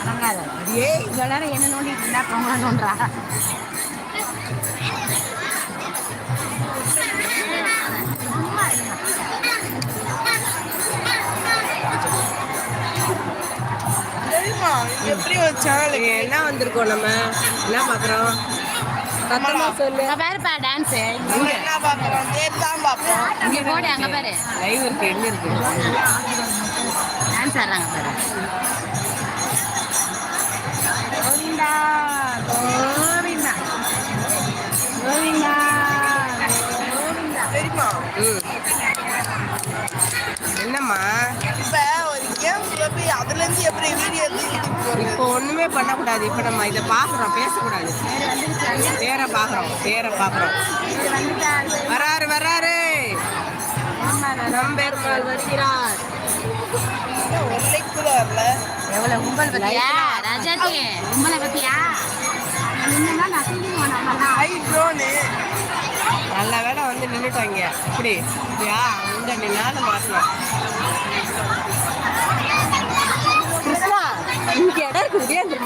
அடங்காத ஏ இவ்வளோ நேரம் என்ன நோண்டிட்டு இருந்தா எப்படி சேனல் என்ன வந்திருக்கோம் நம்ம என்ன பார்க்குறோம் சத்தமாக சொல்லு பாருப்பா டான்ஸ் என்ன பார்க்குறோம்? தான் பார்ப்போம் இங்க போடு அங்க பாரு. லைவ் இருக்கு எங்க இருக்கு? டான்ஸ் ஆடுறாங்க பாரு. கோவிந்தா கோவிந்தா. கோவிந்தா கோவிந்தா. தெரியுமா ம். என்னம்மா? போய் அதுலேருந்து எப்படி வீடியோ இப்போ ஒண்ணுமே பண்ணக்கூடாது. இப்போ நம்ம இதை பார்க்குறோம் பேசக்கூடாது. பேரை பார்க்குறோம் பேரை பார்க்குறோம். வராரு வராரு. நம்பெருமாள் வருகிறார். கூட வரல எவ்வளவு கும்பல் பத்தியா? ராஜாத்தி கும்பலை பத்தியா? நல்ல வேலை வந்து நின்றுட்டாங்க இப்படி. இப்படியா இந்த நின்னாலும் மாட்டலாம்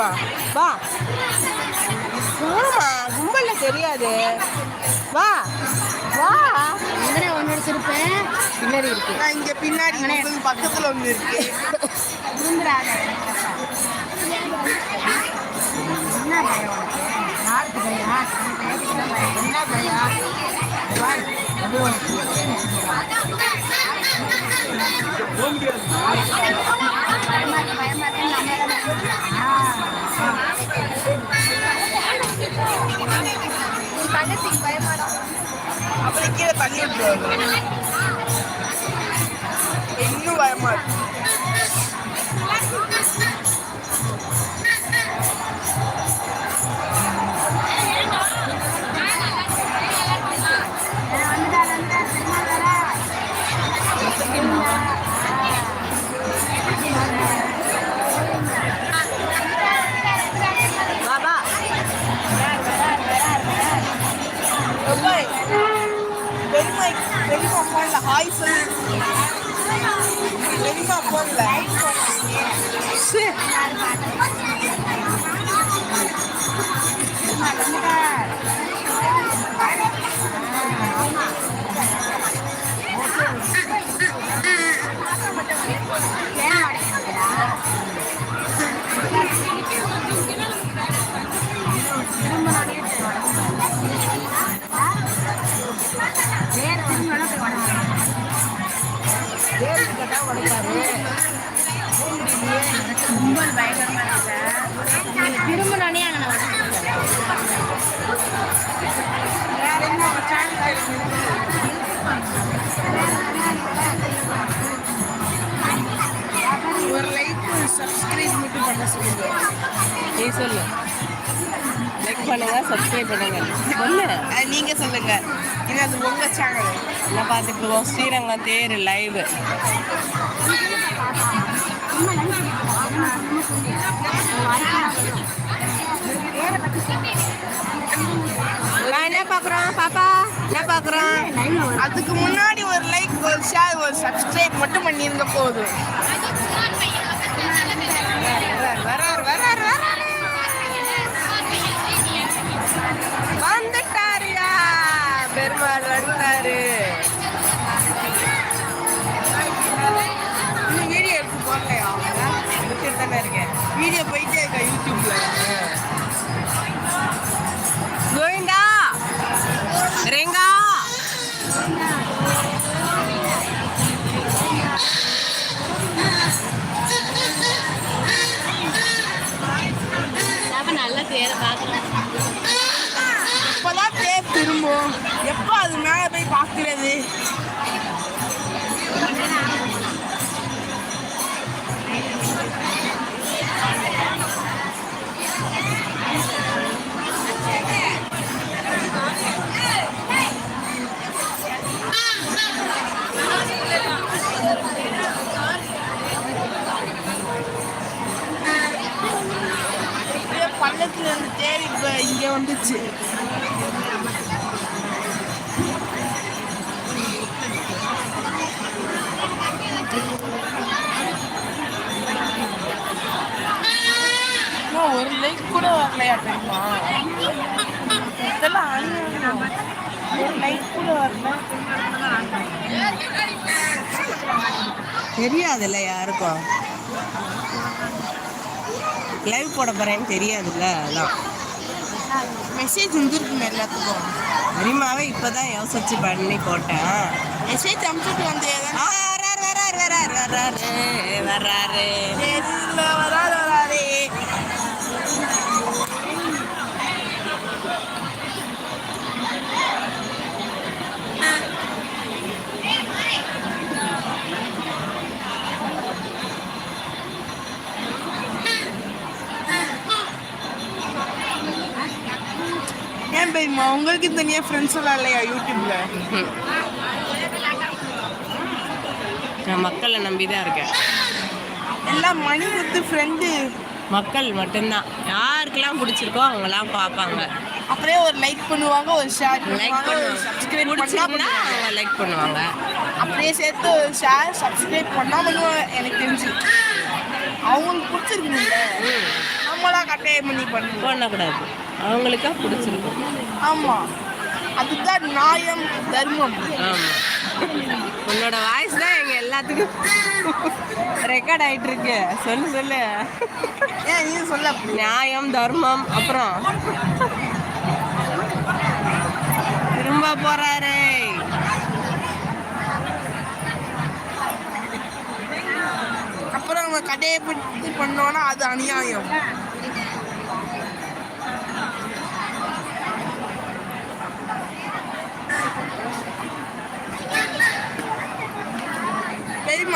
முடியாதுமா வா. போமா கும்பல்ல தெரியாது. வா. வா. எங்கடா உன்னோட சிரிப்பு பின்னாடி இருக்கு. நான் இங்கே பின்னாடி பக்கத்தில் ஒன்று இருக்கு. என்ன பயம் பையா என்ன எவ்வளவு அப்புறம் கீழே தள்ளி விட்டுருவாங்க பண்ணுங்க சப்ஸ்கிரைப் பண்ணுங்க. சொல்லு அது நீங்க சொல்லுங்க. ஏன்னா அது உங்க சேனல் என்ன பார்த்துட்டு இருக்கோம். ஸ்ரீரங்கம் தேர் லைவ் நான் என்ன பார்க்குறோம்? பாப்பா என்ன பார்க்குறோம்? அதுக்கு முன்னாடி ஒரு லைக் ஒரு ஷேர் ஒரு சப்ஸ்கிரைப் மட்டும் பண்ணியிருந்த போதும். வரார் பெருமாள் வந்தாரு இன்னும் வீடியோ எடுத்து போடலையா? முடிச்சுட்டு தானே இருக்கேன். வீடியோ போயிட்டே இருக்கா யூடியூப்ல தேடி இங்கே வந்துச்சு. ஒரு லைக் கூட வரலையா தெரியுமா? இதெல்லாம் ஒரு லைக் கூட வரல. தெரியாதுல்ல யாருக்கும். லைவ் போட போறேன்னு தெரியாதுல்ல அதான். மெசேஜ் வந்துருக்குங்க எல்லாத்துக்கும். அரிமாவே இப்பதான் யோசிச்சு பண்ணி போட்டேன். மெசேஜ் அனுப்பிச்சிட்டு வந்து வராரு வராரு வராரு வராரு. வராரு. பெரியம்மா உங்களுக்கு தனியா ஃப்ரெண்ட்ஸ் எல்லாம் இல்லையா யூடியூப்ல? நான் மக்களை நம்பி தான் இருக்கேன். எல்லாம் மணி குத்து ஃப்ரெண்டு மக்கள் மட்டும்தான். யாருக்கெல்லாம் பிடிச்சிருக்கோ அவங்கெல்லாம் பார்ப்பாங்க. அப்படியே ஒரு லைக் பண்ணுவாங்க ஒரு ஷேர் லைக் சப்ஸ்கிரைப் பிடிச்சிருந்தா பண்ணா அவங்க லைக் பண்ணுவாங்க. அப்படியே சேர்த்து ஷேர் சப்ஸ்கிரைப் பண்ணா பண்ணுவாங்க எனக்கு தெரிஞ்சு. அவங்களுக்கு பிடிச்சிருக்குங்க நம்மளா கட்டாயம் பண்ணி பண்ணுவோம். பண்ணக்கூடாது. அவங்களுக்கா பிடிச்சிருக்கும். ஆமா. அதுதான் நியாயம் தர்மம். ஆமாம் உன்னோட வாய்ஸ் தான் எங்கள் எல்லாத்துக்கும் ரெக்கார்ட் ஆயிட்டு இருக்கு சொல்லு சொல்லு. ஏன் நீ சொல்ல நியாயம் தர்மம் அப்புறம். திரும்ப போறாரு. அப்புறம் அவங்க கடையை பற்றி பண்ணோன்னா அது அநியாயம்.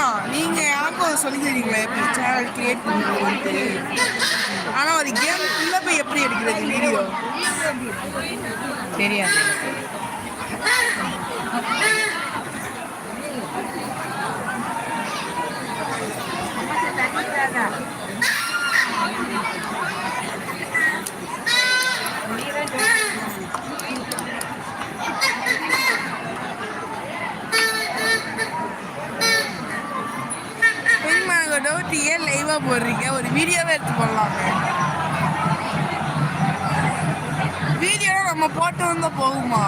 சரிம்மா நீங்க யாருக்கும் ஒரு சொல்லி எப்படி சேனல் கிரியேட் பண்ணுறது ஆனால் அது கேம் உள்ள போய் எப்படி எடுக்கிறது? வீடியோ. தெரியாது சரிம்மா டவுட் ஏன் லைவா போடுறீங்க. ஒரு வீடியோவே எடுத்து போடலாமே. வீடியோ நம்ம போட்டு வந்தா போகுமா?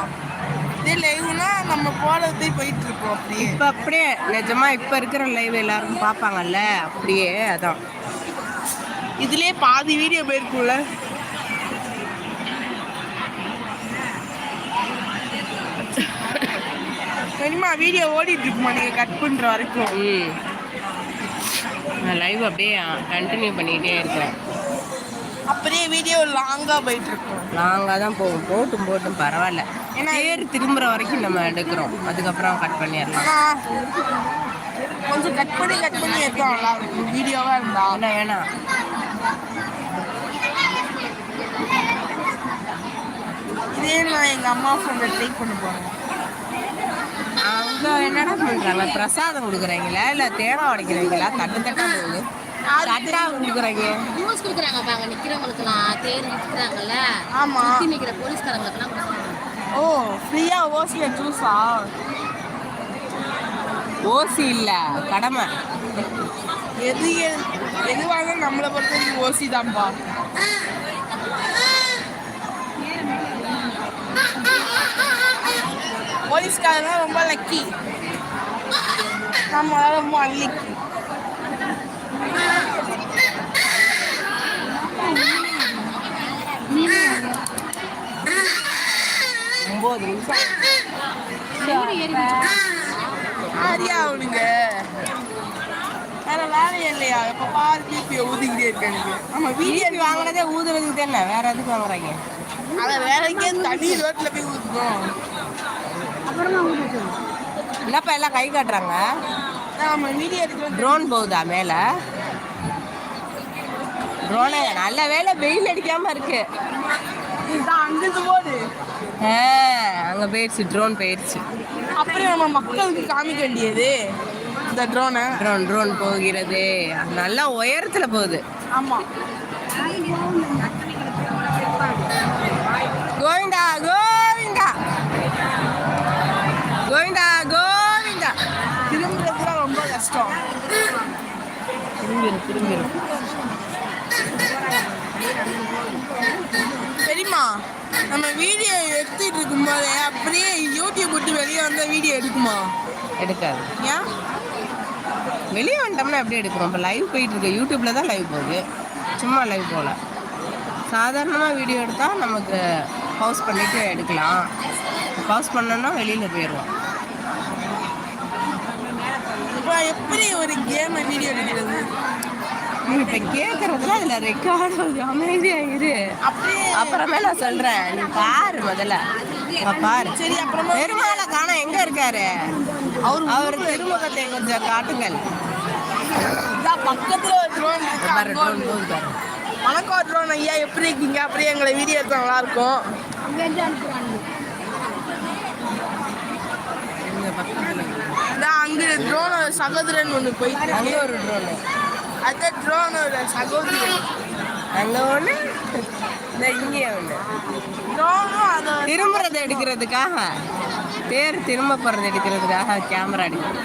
இதே லைவ்னா நம்ம போடுறதே போயிட்டு இருக்கோம் அப்படியே. இப்போ அப்படியே நிஜமா இப்போ இருக்கிற லைவ் எல்லாரும் பார்ப்பாங்கல்ல? அப்படியே அதான். இதுலயே பாதி வீடியோ போயிருக்கும்ல? சரிம்மா வீடியோ ஓடிட்டு இருக்குமா நீங்க கட் பண்ற வரைக்கும்? நான் லைவ் அப்படியே கண்டினியூ பண்ணிக்கிட்டே இருக்கிறேன். அப்படியே வீடியோ லாங்கா போயிட்டு இருக்கும் லாங்காக தான் போகும். போட்டும் போட்டும் பரவாயில்ல. ஏன்னா- தேர் திரும்புற வரைக்கும் நம்ம எடுக்கிறோம். அதுக்கப்புறம் கட் பண்ணிடலாம். கொஞ்சம் கட் பண்ணி கட் பண்ணி எடுத்தா நல்லா இருக்கும். வீடியோவா இருந்தா. இல்லை வேணாம். இதே நான் எங்க அம்மா ஃபோன்ல ட்ரை பண்ண போறேன். அவங்க என்னடா பண்ணுறாங்க பிரசாதம் கொடுக்குறீங்களா? இல்லை தேங்காய் உடைக்கிறீங்களா? தட்டு தட்டா போகுது. தட்டா கொடுக்குறீங்க? நியூஸ் கொடுக்குறாங்க பாங்க நிக்கிறவங்களுக்குலாம் தேர் நிற்கிறாங்கல்ல ஆமா. சுத்தி நிக்கிற போலீஸ்காரங்களுக்குலாம் ஓ ஃப்ரீயா ஓசில ஜூஸா? ஓசி இல்லை. கடமை. எது எதுவாக நம்மளை பொறுத்த ஓசி தான்ப்பா போலீஸ்காரங்க ரொம்ப லக்கி நம்ம ரொம்ப அன்லக்கி ஒம்பது நிமிஷம். ஆரியா அவனுங்க வேற வேலையே இல்லையா? இப்போ பாரு பிபி ஊதிக்கிட்டே இருக்கானுங்க நம்ம வீடியோ வீடியோ வாங்கினதே ஊதுறதுக்கு தானே வேற எதுக்கு வாங்குறாங்க? அதை வேற எங்கேயும் தண்ணி ரோட்டில் போய் ஊத்துறோம் என்னப்பா எல்லாம் கை காட்டுறாங்க? வீடியோ எடுக்கிறோம் ட்ரோன் போகுதா மேலே? ட்ரோனே நல்ல வேலை வெயில் அடிக்காம இருக்கு. அங்கிருந்து அங்க போயிடுச்சு ட்ரோன் போயிடுச்சு. அப்புறம் நம்ம மக்களுக்கு காமிக்க வேண்டியது இந்த ட்ரோனை ட்ரோன் ட்ரோன் போகிறது. நல்லா உயரத்துல போகுது. ஆமா. கோவிந்தா கோவிந்தா கோவிந்தா கோவிந்தா. திரும்புறதுலாம் ரொம்ப கஷ்டம். திரும்பிடும் திரும்பிடும் சரிம்மா நம்ம வீடியோ எடுத்துட்டு இருக்கும்போதே வெளியே வந்தா வீடியோ எடுக்குமா? எடுக்காது. ஏன்? வெளியே வந்துட்டோம்னா எப்படி எடுக்கிறோம்? இப்போ லைவ் போயிட்டு இருக்கு. யூடியூப்ல தான் லைவ் போகுது. சும்மா லைவ் போகல. சாதாரணமாக வீடியோ எடுத்தால் நமக்கு பவுஸ் பண்ணிட்டு எடுக்கலாம். பவுஸ் பண்ணோன்னா வெளியில் போயிடுவோம். எப்படி ஒரு கேம் வீடியோ எடுக்கிறது? இப்போ கேட்குறதுல அதில் ரெக்கார்டு அமைதியாக இரு. அப்புறமே நான் சொல்கிறேன் நீ பாரு முதல்ல. பாரு. சரி அப்புறமா பெருமாளை காண எங்கே இருக்காரு? அவர் அவர் திருமுகத்தை கொஞ்சம் காட்டுங்கள். பக்கத்துல வணக்கம் ட்ரோன் ஐயா. எப்படி இருக்கீங்க? அப்படியே எங்களை வீடியோ எடுத்தா நல்லா இருக்கும் இங்க பக்கத்துல இதான் அங்க ட்ரோன் சகோதரன் ஒன்று போயிட்டு அங்கே. ஒரு ட்ரோனு அந்த ட்ரோனோட சகோதரன். அங்கே ஒன்று இந்த இங்கே ஒன்று ட்ரோனும் அதை திரும்புறதை எடுக்கிறதுக்காக. தேர் திரும்ப போகிறது எடுக்கிறதுக்காக கேமரா அடிக்கும்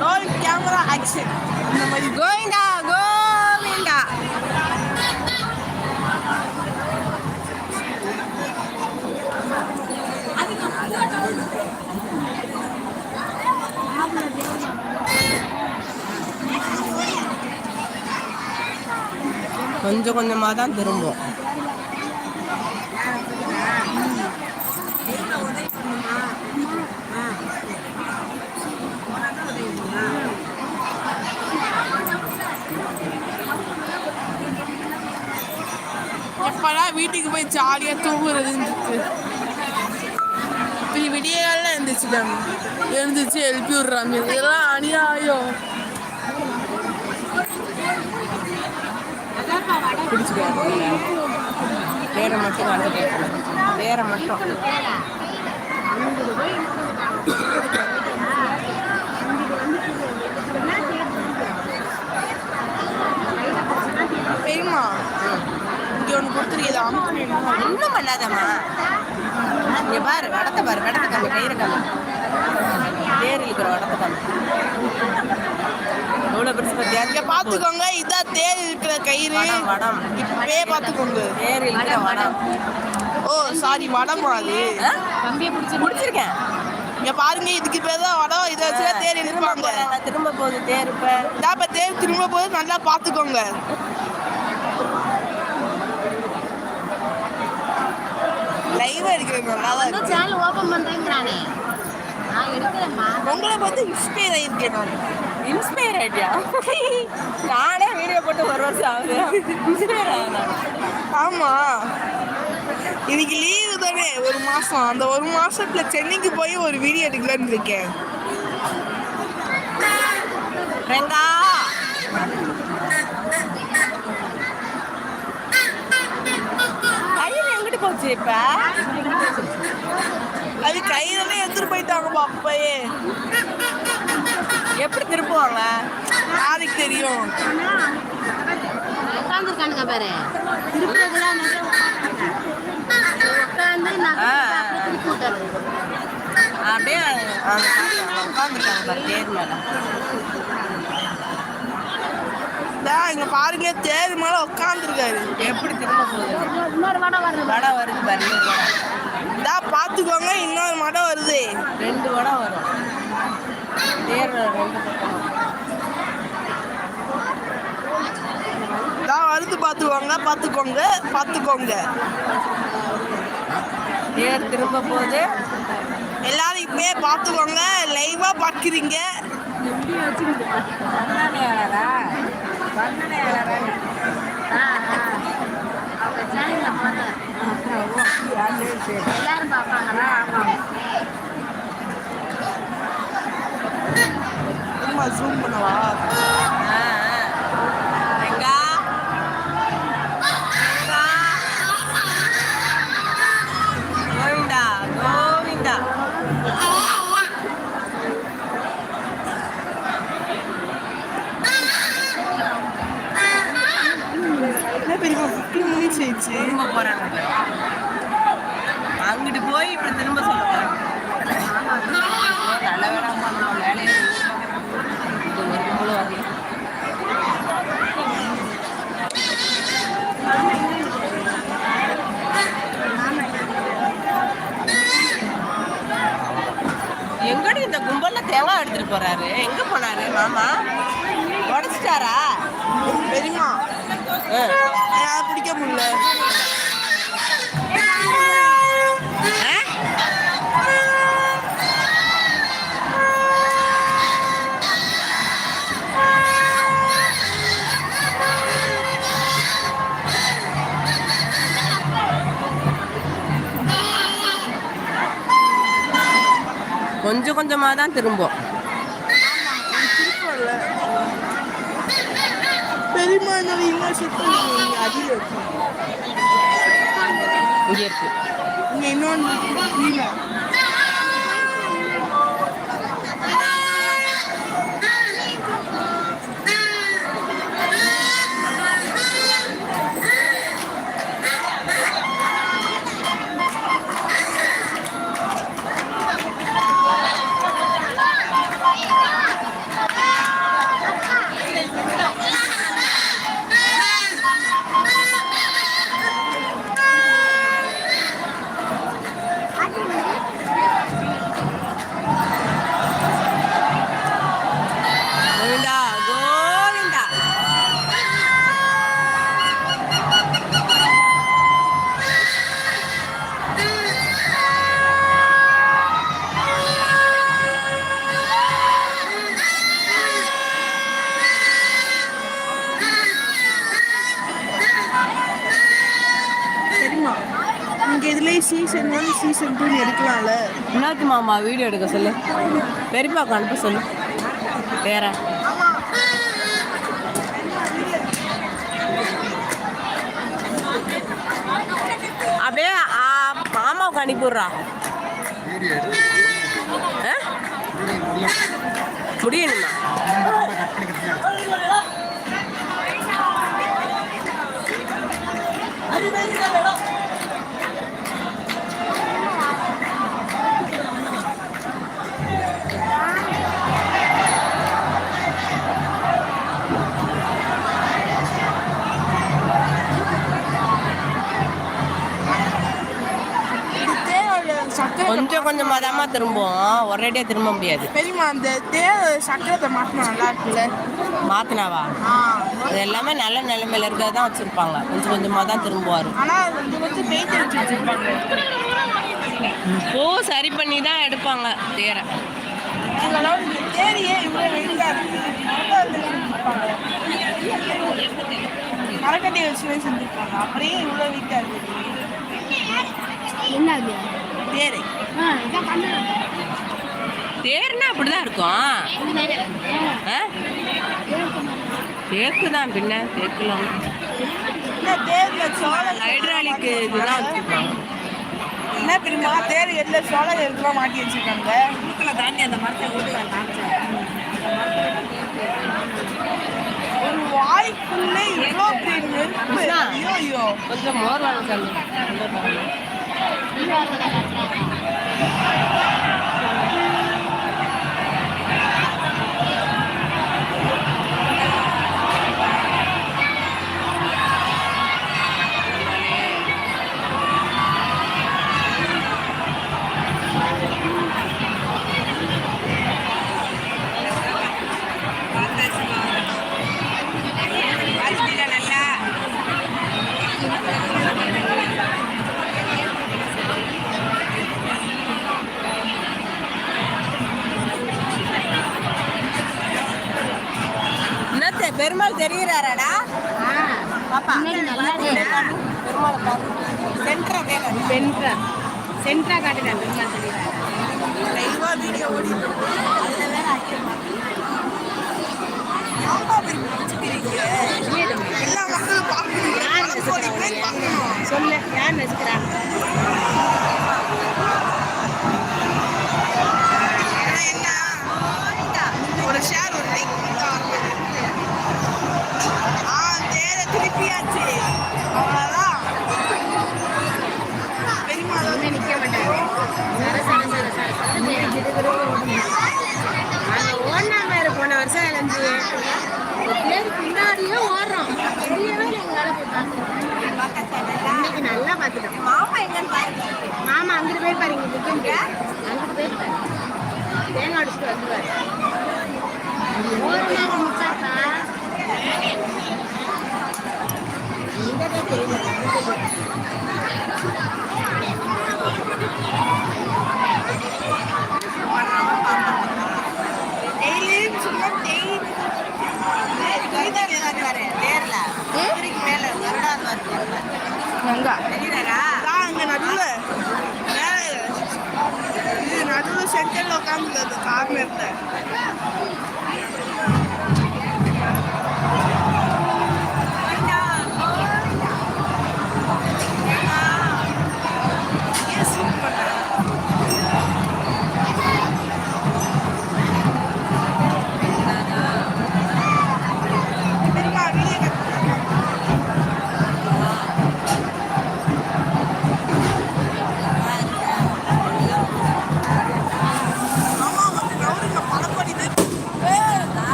ரோல் கேமரா ஆக்ஷன் இந்த மாதிரி கோவிந்தா கொஞ்சம் கொஞ்சமாக தான் திரும்பும். எப்படா வீட்டுக்கு போய் ஜாலியாக தூங்குறதுன்னு இப்படி விடியகாலில் எழுந்திரிச்சிட்டாங்க எழுந்திரிச்சு எழுப்பி விடுறாங்க. இதெல்லாம் அநியாயம். வேற மட்டும் வந்து கேட்கணும் வேற மட்டும் தெரியுமா இங்கே ஒன்று கொடுத்துருக்கீது அமுக்கணுமா ஒன்றும் பண்ணாதம்மா இங்கே பாரு வடத்தை பாரு வடத்தை கம்மி கயிறு கம்மி தேர் இருக்கிற வடத்தை கம்மி எவ்வளோ பெருசு இங்கே பார்த்துக்கோங்க இதான் தேர் இருக்கிற கயிறு. வடம் இப்பவே பார்த்துக்கோங்க தேர் இருக்கிற வடம். ஓ சாரி வடமா அது. ஆ? முடிச்சிருக்கேன் இங்க பாருங்க இதுக்கு பேர் தான் வடம் இதை வச்சு தான் தேர் திரும்ப எடுப்பாங்க திரும்ப போகுது தேர் இப்ப. இதான் இப்ப தேர் திரும்ப போது நல்லா பார்த்துக்கோங்க லைவா எடுக்கிறது நல்லா தான் இருக்கு. சேனல் ஓபன் பண்றேங்கிறானே. நான் உங்களை பார்த்து இன்ஸ்பயர் ஆயிருக்கேன் நான். இன்ஸ்பயர் ஆயிட்டியா நானே வீடியோ போட்டு ஒரு வருஷம் ஆகுது. இன்ஸ்பயர் ஆகிறேன் ஆமா. இன்னைக்கு லீவு தானே? ஒரு மாசம். அந்த ஒரு மாசத்துல சென்னைக்கு போய் ஒரு வீடியோ எடுக்கலான்னு இருக்கேன். ரெங்கா கயிறு எங்கிட்டு போச்சு இப்ப? அது கையிலே எடுத்துட்டு போயிட்டாங்கப்பா அப்பயே. எப்படி திருப்புவாங்க யாருக்கு தெரியும்? உட்காந்துருக்கானுங்க பாரு. உட்காந்து அப்படியே உட்காந்துருக்காங்க பாரு தேர் மேல. இங்க பாருங்க தேர் மேல உட்காந்துருக்காரு எப்படி திரும்ப இன்னொரு வடம் வருது. வடை வருது பாரு இன்னொரு வடை. இதான் பார்த்துக்கோங்க இன்னொரு மடம் வருது. ரெண்டு வடை வரும். தேர் இதான் வருது பார்த்துக்கோங்க பார்த்துக்கோங்க பார்த்துக்கோங்க தேர் திரும்ப போகுது எல்லாரும் இப்பயே பார்த்துக்கோங்க லைவா பார்க்குறீங்க எல்லாரும் பார்ப்பாங்களா ஆமாம் ஜூம் பண்ணவா பெரியமா ஃபிஃப்டீன் மினிட்ஸ் ஆயிடுச்சு திரும்ப போறாங்க அங்கிட்டு போய் இப்படி திரும்ப சொல்ல போறாங்க நல்ல வேலை பண்ணோம் வேலையை இது ஒரு கும்பலும் வரல எடுத்துட்டு போறாரு. எங்க போனாரு மாமா? உடச்சிட்டாரா? பெரியமா பிடிக்க முடியல. கொஞ்சம் கொஞ்சமாக தான் திரும்பும். பெரியமா இங்கே இருக்கு. இங்க இன்னொன்று டூ எடுக்கலாம்ல. என்னாச்சு மாமா? வீடியோ எடுக்க சொல்லு. பெரியப்பாக்கு அனுப்ப சொல்லு. வேற அப்படியே மாமாவுக்கு அனுப்பிவிட்றா. ஆ? முடியணுமா? இது கொஞ்சம் கொஞ்சமாக தாம்மா திரும்பும் ஒரேடியாக திரும்ப முடியாது. பெரியமா அந்த தேவை சக்கரத்தை மாட்டினா நல்லா இருக்குல்ல மாத்தினாவா? ஆ. அது எல்லாமே நல்ல நிலைமையில இருக்கிறது தான் வச்சுருப்பாங்க. கொஞ்சம் கொஞ்சமாக தான் திரும்புவார். ஆனா இது வந்து பெயிண்ட் அடிச்சு வச்சிருப்பாங்க. பூ சரி பண்ணி தான் எடுப்பாங்க தேரை. தேரியே இவ்வளோ வெயிட்டா இருக்கு. மரக்கட்டி வச்சு செஞ்சிருப்பாங்க அப்படியே இவ்வளோ வெயிட்டா இருக்கு. என்ன அது? தேரை. தேர்னா அப்படிதான் இருக்கும்? தேக்கு தான் பின்ன தேக்கலாம். ஹைட்ராலிக் இதுதான் வச்சுருப்பாங்க. என்ன தெரியுமா? தேர் எல்ல சோள எல்லாம் மாட்டி வச்சிருக்காங்க? தாண்டி அந்த மரத்தை ஒரு வாய்க்குள்ள இவ்வளோ பெரிய நெருப்பு. ஐயோ ஐயோ கொஞ்சம் மோர் வளர்க்கணும் ¡Viva Guadalajara! பெருமாள் தெரிகிறாராடா பாப்பா பெருமாள் பாரு சென்ட்ரா சென்ட்ரா. சென்ட்ரா காட்டுறேன் பெருமாள் தெரியுதா லைவா வீடியோ ஓடி சொல்லு யார் நசுக்கிறாங்க? ஒரு ஷேர் ஒரு லைக் வெட்டியாச்சு அவ்வளோதான் நிற்க மாட்டாங்க சர சர சர போன வருஷம் இழந்து பேர் ஓடுறோம் இன்னைக்கு நல்லா பார்த்துட்டோம் மாமா எங்கன்னு பாருங்க அங்கிட்டு போய் பாருங்க. விற்குங்க அங்கிட்டு போய் பாருங்க தேங்காய் எங்க அங்க நடுவுல இது நடுவுல சென்டர்ல உட்காந்துருந்தது கார் நேரத்தை